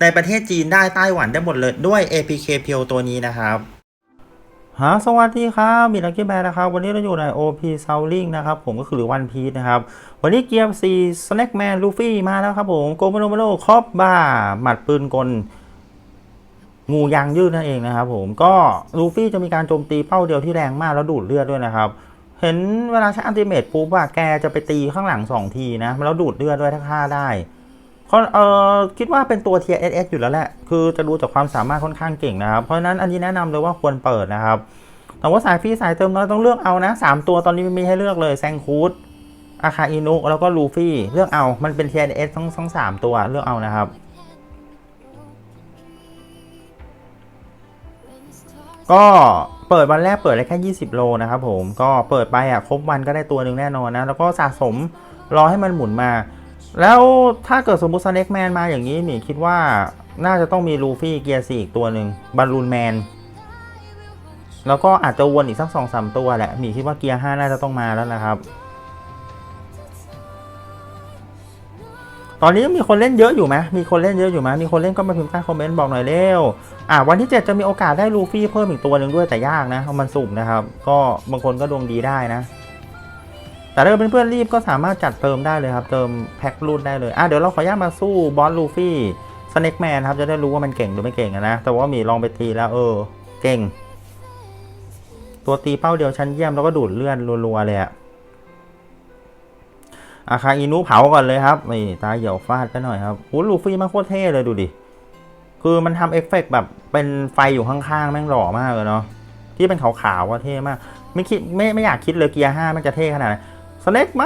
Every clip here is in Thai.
ในประเทศจีนได้ไต้หวันได้หมดเลยด้วย APK เพียวตัวนี้นะครับฮะสวัสดีครับมีลักกี้แบร์นะครับ วันนี้เราอยู่ใน OP s o u l i n g นะครับ ผมก็คือหรือ One Piece นะครับ วันนี้เกียร์ซี Snackman Luffy มาแล้วครับผมโกโมโนโมโนคอบบ้า หมัดปืนกล งูยางยืดนั่นเองนะครับผมก็ลูฟี่จะมีการโจมตีเป้าเดียวที่แรงมากแล้วดูดเลือดด้วยนะครับ เห็นเวลาใช้อันติเมตปุ๊บอะแกจะไปตีข้างหลัง 2 ทีนะ แล้วดูดเลือดด้วยถ้าฆ่าได้ เพราะเออคิดว่าเป็นตัว Tier SS อยู่แล้วแหละ คือจะดูจากความสามารถค่อนข้างเก่งนะครับ เพราะฉะนั้นอันนี้แนะนำเลยว่าควรเปิดนะครับ แต่ว่าสายฟรีสายเติมน้อยต้องเลือกเอานะสามตัวตอนนี้ไม่มีให้เลือกเลยแซงคูดอาคาอินุแล้วก็ลูฟี่เลือกเอามันเป็น Tier SS ทั้งทั้งสามตัวเลือกเอานะครับก็เปิดวันแรกเปิดได้แค่ 20 โลนะครับผมก็เปิดไปอะครบวันก็ได้ตัวหนึ่งแน่นอนนะ แล้วก็สะสมรอให้มันหมุนมา แล้วถ้าเกิดสมมติสเน็กแมนมาอย่างนี้หมีคิดว่าน่าจะต้องมีลูฟี่เกียร์สี่อีกตัวหนึ่งบอลลูนแมน แล้วก็อาจจะวนอีกสักสองสามตัวแหละหมีคิดว่าเกียร์ห้าน่าจะต้องมาแล้วนะครับ ตอนนี้มีคนเล่นเยอะอยู่ไหมมีคนเล่นเยอะอยู่ไหมมีคนเล่นก็มาพิมพ์ใต้คอมเมนต์บอกหน่อยเร็วอะวันที่ 7 จะมีโอกาสได้ลูฟี่เพิ่มอีกตัวหนึ่งด้วยแต่ยากนะมันสุ่มนะครับ ก็บางคนก็ดวงดีได้นะ แต่ถ้าเป็นเพื่อนๆรีบก็สามารถจัดเติมได้เลยครับ เติมแพ็ครุ่นได้เลยอะเดี๋ยวเราขออนุญาตมาสู้บอสลูฟี่สเน็กแมนครับ จะได้รู้ว่ามันเก่งหรือไม่เก่งนะ แต่ว่ามีลองไปตีแล้วเออ เก่ง ตัวตีเป้าเดียวชั้นเยี่ยมแล้วก็ดูดเลือดรัวๆเลยอะอาคาอินุเผาก่อนเลยครับนี่ตาเหี่ยวฟาดไปหน่อยครับโอ้ลูฟี่มันโคตรเท่เลยดูดิ คือมันทำเอฟเฟกต์แบบเป็นไฟอยู่ข้างๆ แม่งหล่อมากเลยเนาะที่เป็นขาวๆว่าเท่มาก ไม่คิดไม่ไม่อยากคิดเลยเกียร์ห้ามันจะเท่ขนาดไหน สเน็กแม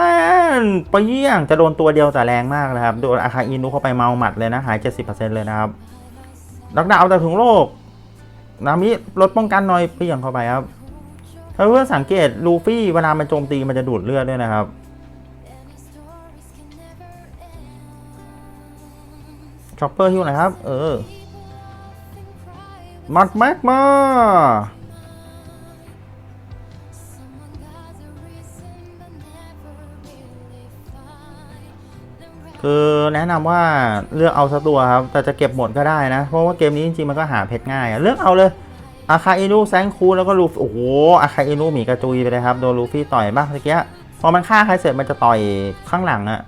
นไปเยี่ยงจะโดนตัวเดียวแต่แรงมากนะครับ โดนอาคาอินุเข้าไปเมาหมัดเลยนะ หาย 70%เลยนะครับดักดาวแต่ถึงโลก นามิลดป้องกันหน่อยเพียงเข้าไปครับเพื่อนสังเกตลูฟี่เวลามันโจมตีมันจะดูดเลือดด้วยนะครับช็อปเปอร์ฮิวหน่อยครับ เออมัดแม็กมา คือแนะนำว่าเลือกเอาสักตัวครับ แต่จะเก็บหมดก็ได้นะ เพราะว่าเกมนี้จริงๆมันก็หาเพชรง่ายอะเลือกเอาเลยอาคาอินุแซงคูแล้วก็ลูฟโอ้โหอาคาอินุหมีกระจุยไปเลยครับโดนลูฟี่ต่อยบ้างเมื่อกี้พอมันฆ่าใครเสร็จมันจะต่อยข้างหลังอะ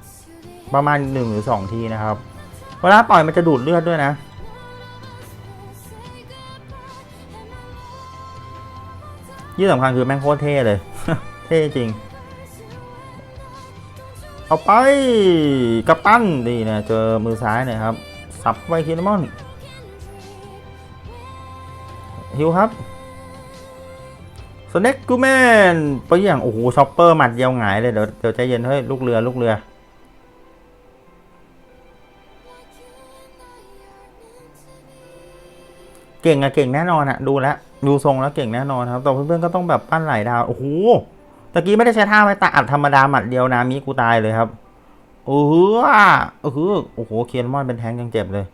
ประมาณหนึ่งหรือสองทีนะครับเวลาต่อยมันจะดูดเลือดด้วยนะยี่สำคัญคือแม่งโคตรเท่เลย เท่จริง เอาไปกับตันดีนะเจอมือซ้ายน่ยครับ สับไวคินมอนฮิวครับสเน็กกูแมนไปอย่างโอ้โหช็อปเปอร์หมัดเดียวหงายเลยเดี๋ยวเดี๋ยวใจเย็นเฮ้ยลูกเรือลูกเรือเก่งอะเก่งแน่นอนอะดูแล้วดูทรงแล้วเก่งแน่นอนครับแต่เพื่อนๆก็ต้องแบบปั้นหลายดาวโอ้โห ตะกี้ไม่ได้ใช้ท่าไว้ตาอัดธรรมดาหมัดเดียวนามิกูตายเลยครับโอ้โหโอ้โหโอ้โหเคียนมอนเป็นแทงยังเจ็บเลย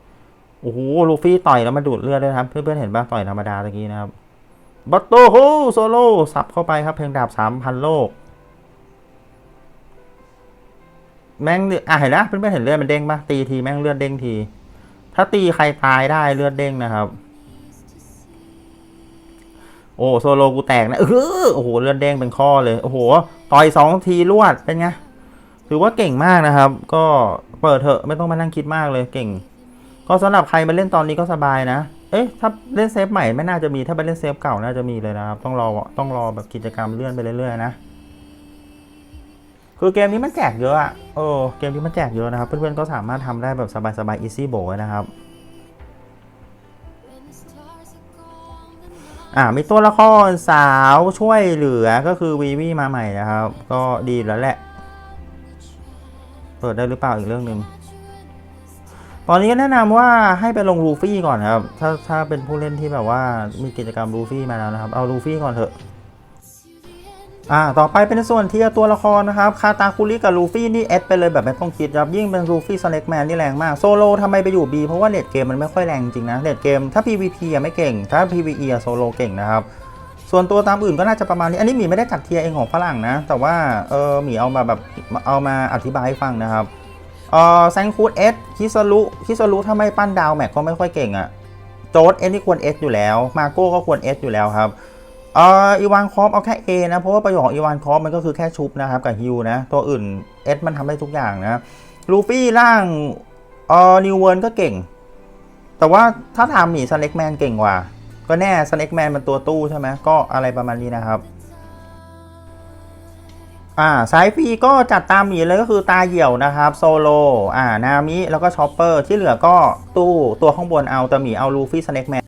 โอ้โหลูฟี่ต่อยแล้วมาดูดเลือดด้วยครับ เพื่อนๆเห็นป่ะต่อยธรรมดาตะกี้นะครับบัตโตโฮโซโล่สับเข้าไปครับ เพลงดาบสามพันโลก แม่งเลือดอะเห็นนะเพื่อนๆเห็นเลือดมันเด้งปะตีทีแม่งเลือดเด้งที ถ้าตีใครตายได้เลือดเด้งนะครับ อ้โซโลกูแตกนะเออโอ้โหเลือดเด้งเป็นข้อเลยโอ้โหต่อยสองทีรวดเป็นไงถือว่าเก่งมากนะครับ ก็เปิดเถอะไม่ต้องมานั่งคิดมากเลยเก่ง ก็สำหรับใครมาเล่นตอนนี้ก็สบายนะ เอ๊ะถ้าเล่นเซฟใหม่ไม่น่าจะมีถ้าไปเล่นเซฟเก่าน่าจะมีเลยนะครับต้องรอต้องรอแบบกิจกรรมเลื่อนไปเรื่อยๆนะคือเกมนี้มันแจกเยอะอะโอ้เกมนี้มันแจกเยอะนะครับ เพื่อนๆก็สามารถทำได้แบบสบายๆ easy b o นะครับ อ่ามีตัวละครสาวช่วยเหลือก็คือวีวีมาใหม่นะครับ ก็ดีแล้วแหละ เปิดได้หรือเปล่าอีกเรื่องหนึ่งตอนนี้ก็แนะนำว่าให้ไปลงลูฟี่ก่อนครับ ถ้าถ้าเป็นผู้เล่นที่แบบว่ามีกิจกรรมลูฟี่มาแล้วนะครับ เอาลูฟี่ก่อนเถอะ อ่าต่อไปเป็นส่วนเทียตัวละครนะครับคาตาคุริกับลูฟี่นี่เอสไปเลยแบบไม่ต้องคิดครับยิ่งเป็นลูฟี่สเน็กแมนนี่แรงมากโซโลทำไมไปอยู่ B เพราะว่าเลดเกมมันไม่ค่อยแรงจริงนะเลดเกมถ้า PVP อะไม่เก่ง ถ้า PVE อะโซโลเก่งนะครับส่วนตัวตามอื่นก็น่าจะประมาณนี้ อันนี้หมีไม่ได้จัดเทียรเองของฝรั่งนะ แต่ว่าเออหมีเอามาแบบเอามาอธิบายให้ฟังนะครับเออแซงคูดเอสคิสรุคิสรุถ้าไม่ปั้นดาวแม็กก็ไม่ค่อยเก่งอะโจดเอสนี่ควรเอสอยู่แล้ว มาโก้ก็ควรเอสอยู่แล้วครับ อออีวานคอฟเอาแค่ A นะ เพราะว่าประโยชน์ของอีวานคอฟมันก็คือแค่ชุบนะครับกับฮิวนะ ตัวอื่นเอสมันทำได้ทุกอย่างนะลูฟี่ร่างเออนิวเวิร์นก็เก่ง แต่ว่าถ้าถามหมีสเน็กแมนเก่งกว่า ก็แน่สเน็กแมนมันตัวตู้ใช่ไหมก็อะไรประมาณนี้นะครับอ่าสายฟรีก็จัดตามหมีเลยก็คือตาเหี่ยวนะครับโซโลอ่านามิแล้วก็ชอปเปอร์ที่เหลือก็ตู้ตัวข้างบนเอาแต่หมีเอาลูฟี่สเน็กแมน